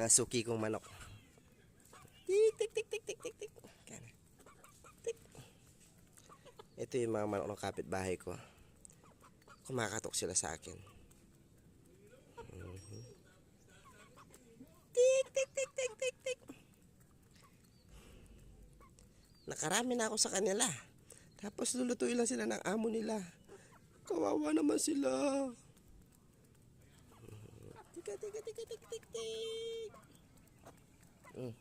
Mga suki kong manok. Tik, tik, tik, tik, tik, tik, tik. Tik. Ito yung mga manok ng kapitbahay ko. Kumakatok sila sa akin. Mhm. Tik, tik, tik, tik, tik, tik. Nakarami na ako sa kanila. Tapos lulutuin lang sila ng amo nila. Kawawa naman sila. Tika, tika, tika, tik, tik, tik. Mm.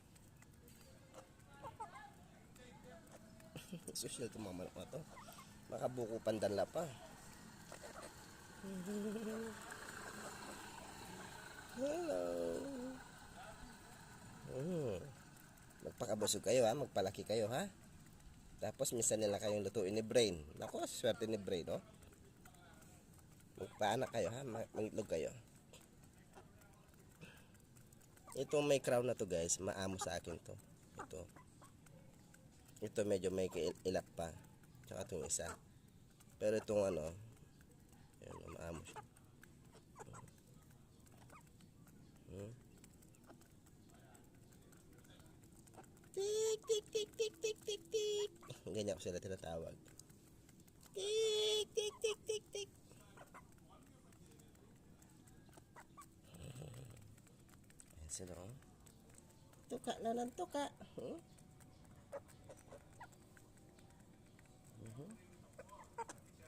Social itong mga manok na to. Makabuko pandanla pa. Hello. Mm. Magpakabusog kayo ha, magpalaki kayo ha. Tapos minsan nila kayong lutuin ni Brain. Nako, swerte ni Brain, no? Magpaanak kayo ha, mag- mangitlog kayo. Itong may crown na to guys, maamo sa akin to. Ito. Ito medyo may ilap pa. Tsaka itong isa. Pero itong ano, yun, maamo siya. Hmm. Tik, tik, tik, tik, tik, tik, tik. Ganyan ko sila tinatawag. Tik, tik, tik, tik, tik. Sila, oh. Tuka na ng tuka. Hmm? Mhm.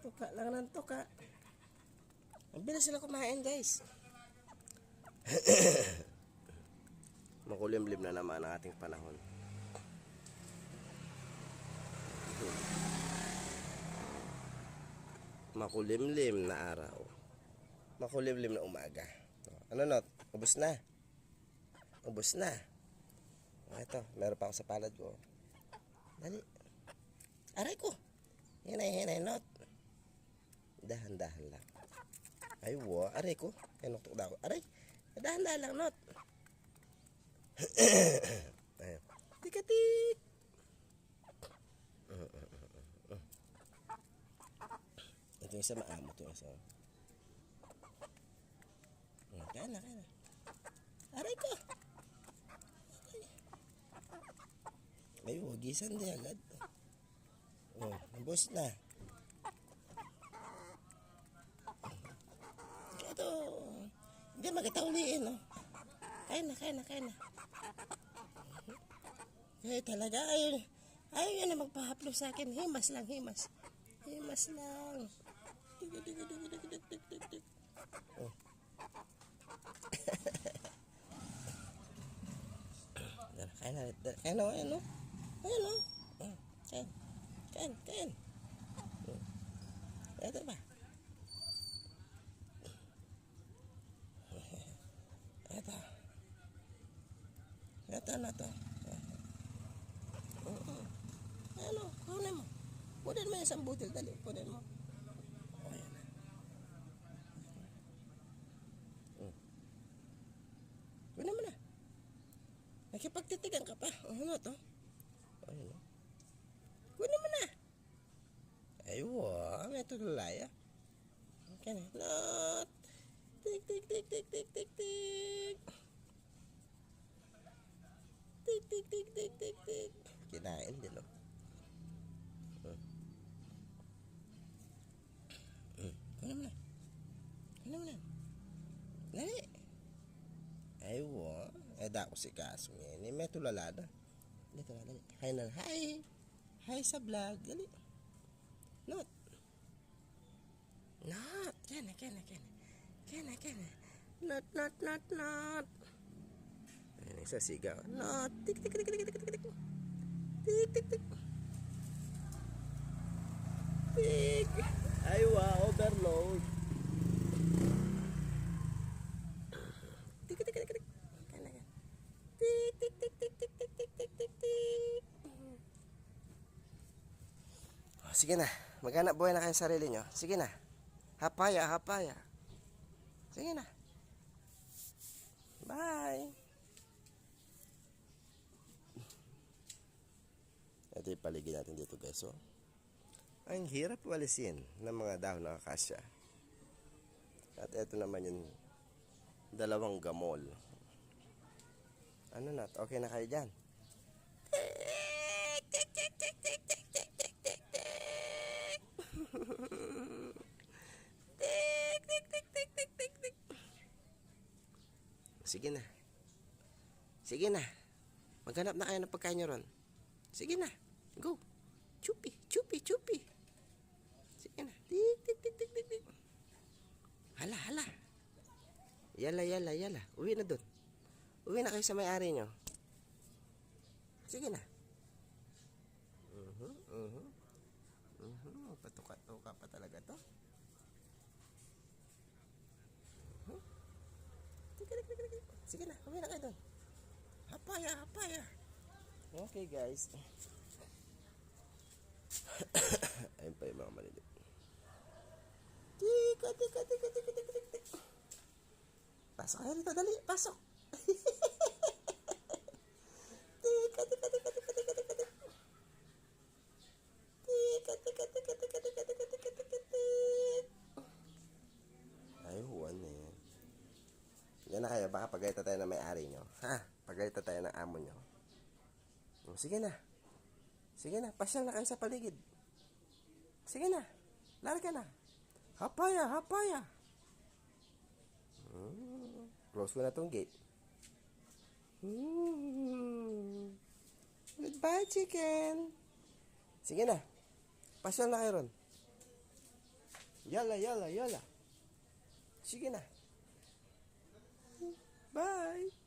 Tuka lang ng tuka. Ang bilis sila kumain, guys. Makulimlim na naman ang ating panahon. Makulimlim na araw. Makulimlim na umaga. Ano not? Ubus na. Ubus na. Ah, Ito, meron pa ako sa palad ko. Dali. Aray ko. Hinay, hinay, not. Dahan-dahan lang. Ay, wo. Aray ko. Pinuktok na ako. Aray. Dahan-dahan lang, not. Ayan. Tikatik. Ito yung isa maamo ito yung isa. Kaya na, kaya na. kayo, hugisan na agad. Oh, nabos na. Ito, hindi magkatauliin, eh, no? Kain na, kain na, kain na. Eh, talaga, ayun, ayun yun na magpahaplo sa akin. Himas lang, himas. Himas lang. Dig, dig, dig, dig, dig, dig, dig, dig. Oh. Kaya na, kaya na, kaya na, Ayan, no? Oh, Kain, kain, kain. Oh. Ito ba? Ito. Ito na to. Oo. Ano, kunin mo. Kunin mo yung isang butil, dali. Kunin mo. O, yan na. Kunin mo na. Nakipagtitigan ka pa. O, ano to? O, yun o. Kunin mo na. Ay, wow. May tulay, ah. Okay na. Lot. Tik, tik, tik, tik, tik, tik, tik. Tik, tik, tik, tik, tik, tik. Kinain din, oh. Kunin mo na. Kunin mo na. Dali. Ay, wow. Eh, da ko si Kaso. Yan. May tulala na. Dito na, dali. Hi na. Hi. Hi sa vlog. Dali. Not. Not. Kena, kena, kena. Kena, kena. Not, not, not, not. Ayan, isa sigaw. Not. Tik, tik, tik, tik, tik, tik, tik. Tik, tik, tik. Tik. Ay, wow. Overload. Tik, tik, tik, tik. Kena, kena. Tik, tik, tik, tik, tik, tik, tik, tik, tik, tik. Oh, Sige na. Maghanap buhay na kayo sa sarili nyo. Sige na. Hapaya, hapaya. Sige na. Bye. Ito yung paligid natin dito guys. So, ang hirap walisin ng mga dahon ng akasya. At ito naman yung dalawang gamol. Ano na? Okay na kayo dyan? Sige na. Sige na. Maghanap na kayo ng pagkain nyo ron. Sige na. Go. Chupi, chupi, chupi. Sige na. Tik, tik, tik, tik, tik. Hala, hala. Yala, yala, yala. Uwi na doon. Uwi na kayo sa may-ari nyo. Sige na. Mhm, mhm. Mhm, patuka-tuka pa talaga to. Mhm. Tika, tika, tika, tika. Sige na, uwi na kayo doon. Hapaya, hapaya. Okay guys. Ayun pa yung mga maliliit. Tika, tika, tika, tika, tika, tika. Pasok kayo rito, dali, pasok. baka pagayta tayo ng may-ari nyo. Ha? Pagayta tayo ng amo nyo. O, sige na. Sige na, pasyal na kayo sa paligid. Sige na, larga na. Hapaya, hapaya. Hmm, close ko na tong gate. Hmm. Goodbye, chicken. Sige na, pasyal na kayo ron. Yala, yala, yala. Sige na. Bye.